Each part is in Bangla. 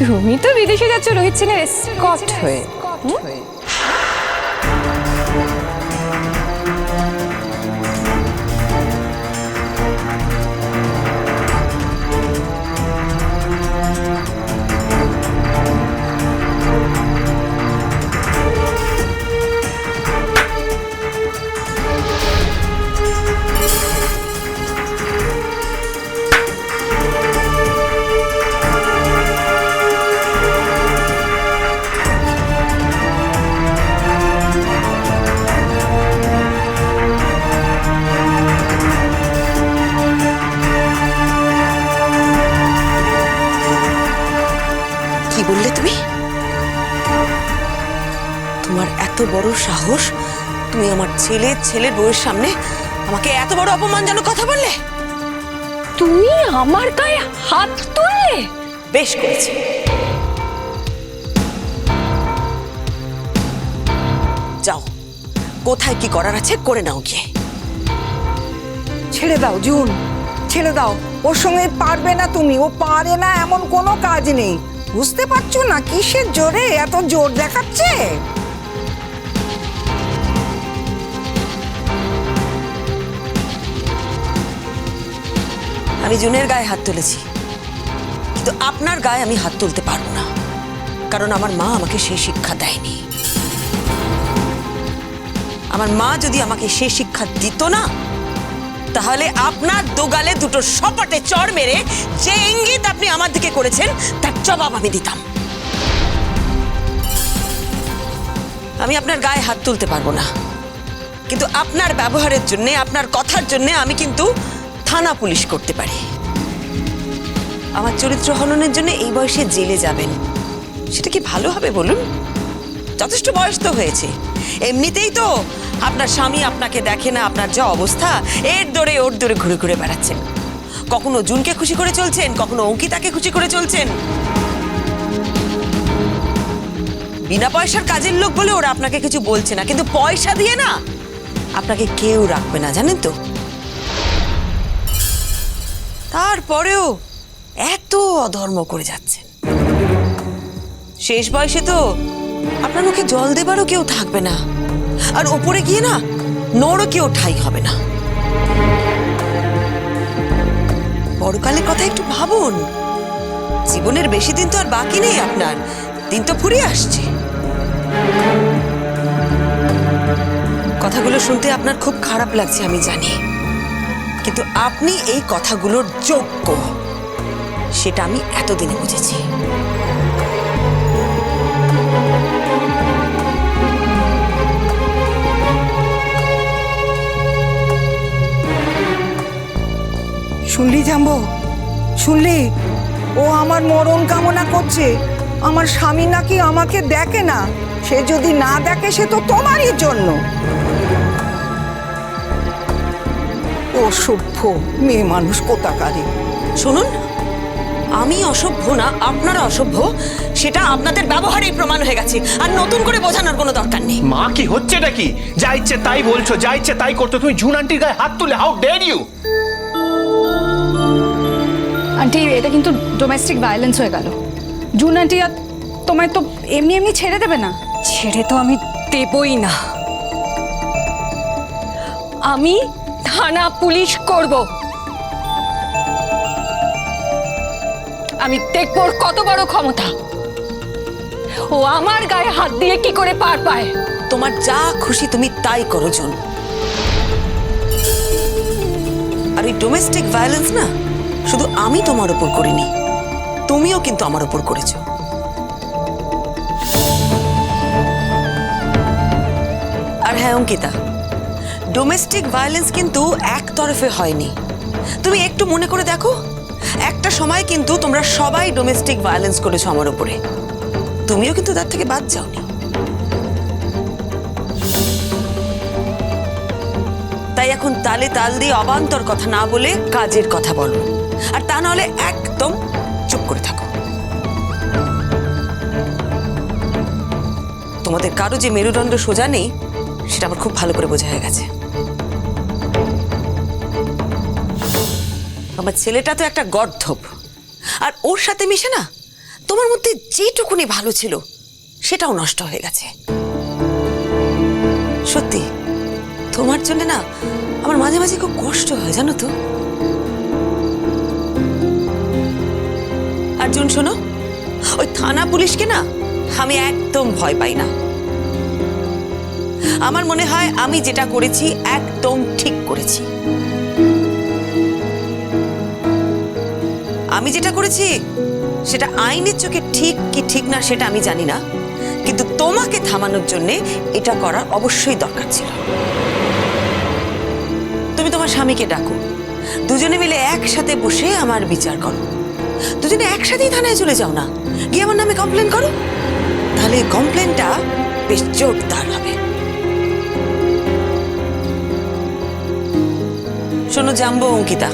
তুমি তো বিদেশে যাচ্ছ রোহিত সেনের স্কট হয়ে। বললে তুমি? তোমার এত বড় সাহস তুমি আমার ছেলে ছেলের বউয়ের সামনে আমাকে এত বড় অপমানজনক কথা বললে? তুমি আমার গায়ে হাত তুললে? বেশ করেছে। যাও কোথায় কি করার আছে করে নাও গিয়ে। ছেড়ে দাও জুন। ছেড়ে দাও। ওর সঙ্গে পারবে না তুমি ও পারে না এমন কোনো কাজ নেই। বুঝতে পারছ না কিসের জোরে এত জোর দেখাচ্ছে? আমি জুনের গায়ে হাত তুলেছি। কিন্তু আপনার গায়ে আমি হাত তুলতে পারব না। কারণ আমার মা আমাকে সেই শিক্ষা দেয়নি। আমার মা যদি আমাকে সেই শিক্ষা দিত না তাহলে আপনার দোগালে দুটো সপাটে চড় মেরে যে ইঙ্গিত আপনি আমার দিকে করেছেন, তার জবাব আমি দিতাম। আমি আপনার গায়ে হাত তুলতে পারব না। কিন্তু আপনার ব্যবহারের জন্য, আপনার কথার জন্য আমি কিন্তু থানা পুলিশ করতে পারি। আমার চরিত্র হননের জন্য এই বয়সে জেলে যাবেন, সেটা কি ভালো হবে বলুন? যথেষ্ট বয়স তো হয়েছে। এমনিতেই তো আপনার স্বামী আপনাকে দেখে না, আপনার যা অবস্থা, এর দৌড়ে ওর দৌড়ে ঘুরে ঘুরে বেড়াচ্ছেন। কখনো জুনকে খুশি করে চলছেন, কখনো অঙ্কিতাকে খুশি করে চলছেন। বিনা পয়সার কাজের লোক বলে ওরা আপনাকে কিছু বলছে না, কিন্তু পয়সা দিয়ে না আপনাকে কেউ রাখবে না, জানেন তো? তারপরেও এত অধর্ম করে যাচ্ছেন। শেষ বয়সে তো আপনার মুখে জল দেবারও কেউ থাকবে না। আর ওপরে গিয়ে না, নড়ও কেউ ঠাই হবে না। পরকালের কথা একটু ভাবুন। জীবনের বেশি দিন তো আর বাকি নেই আপনার। দিন তো ফুরিয়ে আসছে। কথাগুলো শুনতে আপনার খুব খারাপ লাগছে, আমি জানি। কিন্তু আপনি এই কথাগুলোর যোগ্য। সেটা আমি এতদিনে বুঝেছি। শুনলি জাম্বো? শুনলি? ও আমার মরণ কামনা করছে। আমার স্বামী নাকি আমাকে দেখে না। সে যদি না দেখে সে তো তোমারই জন্য। ও সভ্য মেয়ে মানুষ কোথাকারে। শুনুন আমি অসভ্য না আপনারা অসভ্য। সেটা আপনাদের ব্যবহারেই প্রমাণ হয়ে গেছে। আর নতুন করে বোঝানোর কোনো দরকার নেই। মা কি হচ্ছে নাকি যা ইচ্ছে তাই বলছো যা ইচ্ছে তাই করতো তুমি জুন আন্টির গায়ে হাত তুলে হাউ ডেয়ার ইউ আন্টি এটা কিন্তু ডোমেস্টিক ভায়োলেন্স হয়ে গেল। জুন আন্টি আর তোমায় তো এমনি এমনি ছেড়ে দেবে না? ছেড়ে তো আমি দেবই না। আমি থানা পুলিশ করব। আমি দেখব ওর কত বড় ক্ষমতা। ও আমার গায়ে হাত দিয়ে কি করে পার পায়? তোমার যা খুশি তুমি তাই করো জুন আর এই ডোমেস্টিক ভায়োলেন্স না শুধু আমি তোমার উপর করিনি, তুমিও কিন্তু আমার উপর করেছ। আর হ্যাঁ অঙ্কিতা ডোমেস্টিক ভায়োলেন্স কিন্তু একতরফে হয়নি। তুমি একটু মনে করে দেখো, একটা সময় কিন্তু তোমরা সবাই ডোমেস্টিক ভায়োলেন্স করেছ আমার উপরে। তুমিও কিন্তু তার থেকে বাদ যাওনি। তাই এখন তালে তাল দিয়ে অবান্তর কথা না বলে কাজের কথা বলো। আর তা নাহলে একদম চুপ করে থাকো। তোমাদের কারও যে মেরুদণ্ড সোজা নেই, সেটা আমার খুব ভালো করে বোঝা হয়ে গেছে। আমার ছেলেটা তো একটা গর্ধব। আর ওর সাথে মিশে না, তোমার মধ্যে যেটুকুনি ভালো ছিল, সেটাও নষ্ট হয়ে গেছে। সত্যি, তোমার জন্য না আমার মাঝে মাঝে খুব কষ্ট হয়, জানো তো? অর্জুন শোনো। ওই থানা পুলিশকে না আমি একদম ভয় পাই না। আমার মনে হয় আমি যেটা করেছি একদম ঠিক করেছি। আমি যেটা করেছি, সেটা আইনের চোখে ঠিক কি ঠিক না সেটা আমি জানি না। কিন্তু তোমাকে থামানোর জন্য এটা করার অবশ্যই দরকার ছিল। তুমি তোমার স্বামীকে ডাকো। দুজনে মিলে একসাথে বসে আমার বিচার করো। দুজনে একসাথেই থানায় চলে যাও না। গিয়ে আমার নামে কমপ্লেন করো। তাহলে কমপ্লেনটা বেশ জোরদার হবে। শোনো জাম্বো অঙ্কিতা,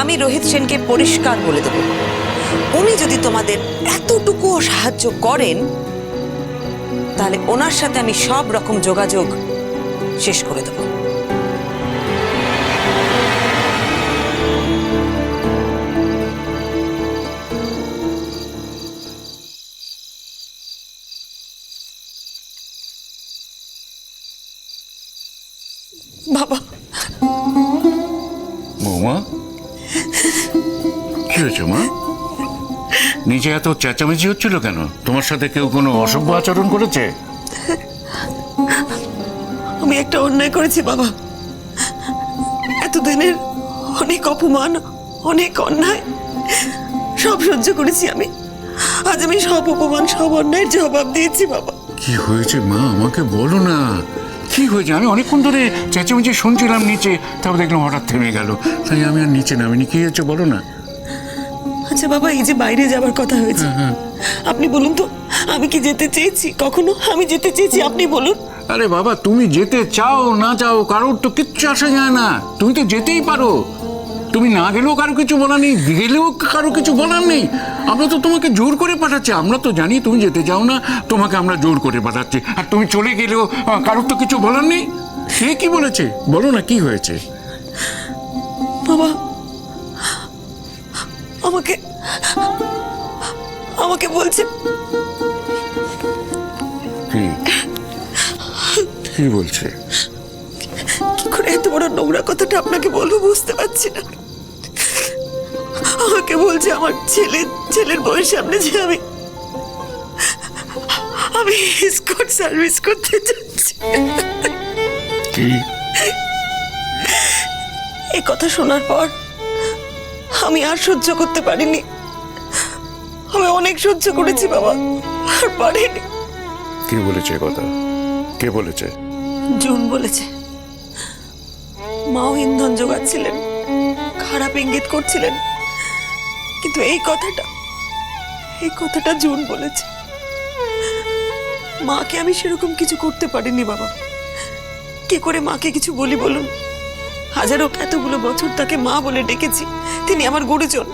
আমি রোহিত সেনকে পরিষ্কার বলে দেব। উনি যদি তোমাদের এতটুকুও সাহায্য করেন, তাহলে ওনার সাথে আমি সব রকম যোগাযোগ শেষ করে দেব। বাবা। বৌমা কি হয়েছে মা? নিচে এত চেঁচামেচি হচ্ছিল কেন? তোমার সাথে কেউ কোনো অসভ্য আচরণ করেছে? আমি একটা অন্যায় করেছি বাবা। এতদিনের অনেক অপমান অনেক অন্যায় সব সহ্য করেছি আমি। আজ আমি সব অপমান সব অন্যায়ের জবাব দিয়েছি বাবা। কি হয়েছে মা? আমাকে বলো না। কি হয়েছে আমি অনেকক্ষণ ধরে চেঁচামেচি শুনছিলাম নিচে তারপর দেখলাম হঠাৎ থেমে গেল। তাই আমি আর নিচে নামিনি। কি হয়েছে বলো না? আচ্ছা বাবা এই যে বাইরে যাবার কথা হয়েছে। আপনি বলুন তো আমি কি যেতে চেয়েছি? কখনো? আমি যেতে চেয়েছি আপনি বলুন। আরে বাবা তুমি যেতে চাও না চাও কারোর তো কিচ্ছু আসা যায় না। তুমি তো যেতেই পারো। তুমি না গেলেও কারও কিছু বলার নেই গেলেও কারও কিছু বলার নেই। আমরা তো তোমাকে জোর করে পাঠাচ্ছি আমরা তো জানি তুমি যেতে চাও না তোমাকে আমরা জোর করে পাঠাচ্ছি। আর তুমি চলে গেলেও কারোর তো কিছু বলার নেই। সে কি বলেছে? বলো না কি হয়েছে? বাবা আমাকে আমাকে বলছে। কি? কি বলছে? কি করে এত বড় নোংরা কথাটা আপনাকে বলব বুঝতে পারছি না। আমাকে বলছে আমার ছেলে ছেলের বয়স সামনে যে আমি আমি স্কট সার্ভিস করতে যাচ্ছি। কি? এই কথা শোনার পর আমি আর সহ্য করতে পারিনি। আমি অনেক সহ্য করেছি বাবা আর পারিনি। কে বলেছে এ কথা? কে বলেছে? জুন বলেছে মাও ইন্ধন জোগাচ্ছিলেন খারাপ ইঙ্গিত করছিলেন। কিন্তু এই কথাটা এই কথাটা জুন বলেছে। মাকে আমি সেরকম কিছু করতে পারিনি বাবা। কি করে মাকে কিছু বলি বলুন? হাজারো এতগুলো বছর তাকে মা বলে ডেকেছি তিনি আমার গুরুজন।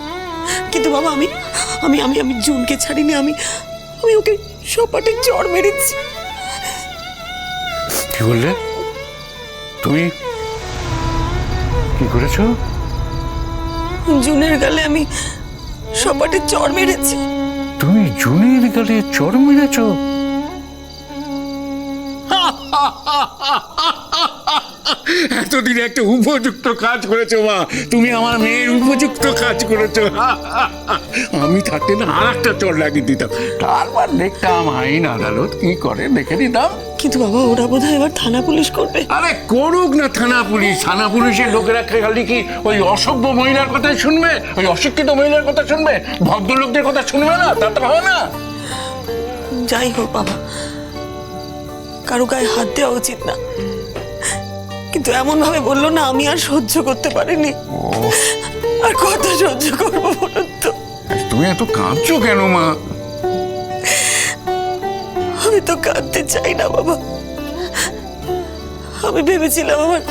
কিন্তু বাবা আমি আমি আমি আমি জুনকে ছাড়িনি আমি আমি ওকে সপাটে চড় মেরেছি। কি বললে? তুমি কি করেছ? জুনের গালে আমি সপাটে চর মেরেছি। তুমি জুনের গালে চর মেরেছ? এতদিন একটা উপযুক্ত কাজ করেছ মা। তুমি আমার মেয়ের উপযুক্ত কাজ করেছ। আমি থাকতে না আর একটা চর লাগিয়ে দিতাম। তারপর দেখতাম আইন আদালত কি করে দেখে দিতাম কিন্তু বাবা ওরা বোধ এবার থানা পুলিশ করবে। আরে করুক না থানা পুলিশ। থানা পুলিশের লোকেরা খালি কি ওই অসভ্য মহিলার কথাই শুনবে? ওই অশিক্ষিত মহিলার কথা শুনবে? ভদ্রলোকদের কথা শুনবে না? তা তো হয় না যাই হোক বাবা কারও গায়ে হাত দেওয়া উচিত না। কিন্তু এমন ভাবে বলল না আমি আর সহ্য করতে পারিনি। আর কত সহ্য করব বলুন তো? তুমি এত কাঁদছো কেন মা? আমি তো কাঁদতে চাই না, বাবা। আমি ভেবেছিলাম আমার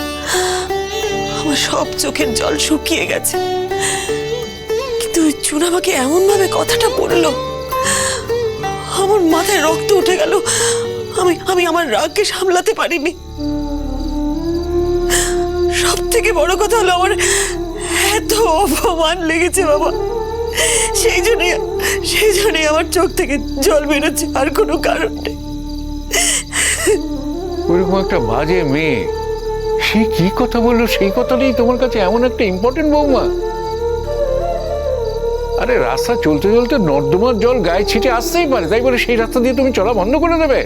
আমার সব চোখের জল শুকিয়ে গেছে। কিন্তু ওই চুন আমাকে এমন ভাবে কথাটা বলল। আমার মাথায় রক্ত উঠে গেল। আমি আমি আমার রাগকে সামলাতে পারিনি। সব থেকে বড় কথা হলো আমার এত অপমান লেগেছে, বাবা। সেই জন্য সেই জন্য আমার চোখ থেকে জল বেরোচ্ছে, আর কোনো কারণ নেই। ওইরকম একটা বাজে মেয়ে। সে কি কথা বলল? সেই কথাটাই তোমার কাছে, এমন একটা ইম্পর্টেন্ট বৌমা। আরে, রাস্তা চলতে চলতে নর্দমার জল গায়ে ছিটে আসতেই পারে, তাই বলে সেই রাস্তা দিয়ে তুমি চলা বন্ধ করে দেবে?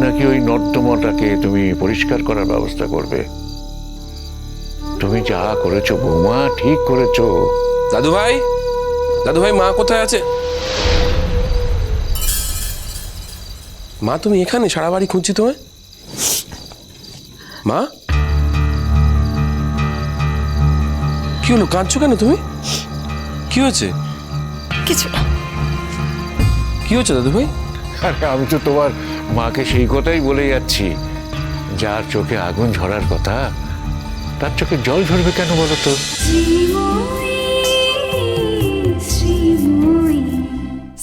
নাকি ওই নর্দমাটাকে তুমি পরিষ্কার করার ব্যবস্থা করবে? তুমি যা করেছ বৌমা, ঠিক করেছ। দাদু ভাই দাদু ভাই মা কোথায় আছে? মা তুমি এখানে সারা বাড়ি খুঁজছি তোমায়। মা? কি হলো কাঁদছো কেন তুমি? কি হয়েছে? কিছু না। কি হয়েছে দাদু ভাই আরে আমি তো তোমার মাকে সেই কথাই বলে যাচ্ছি। যার চোখে আগুন ঝরার কথা তার চোখে জল ঝরবে কেন বলো তো?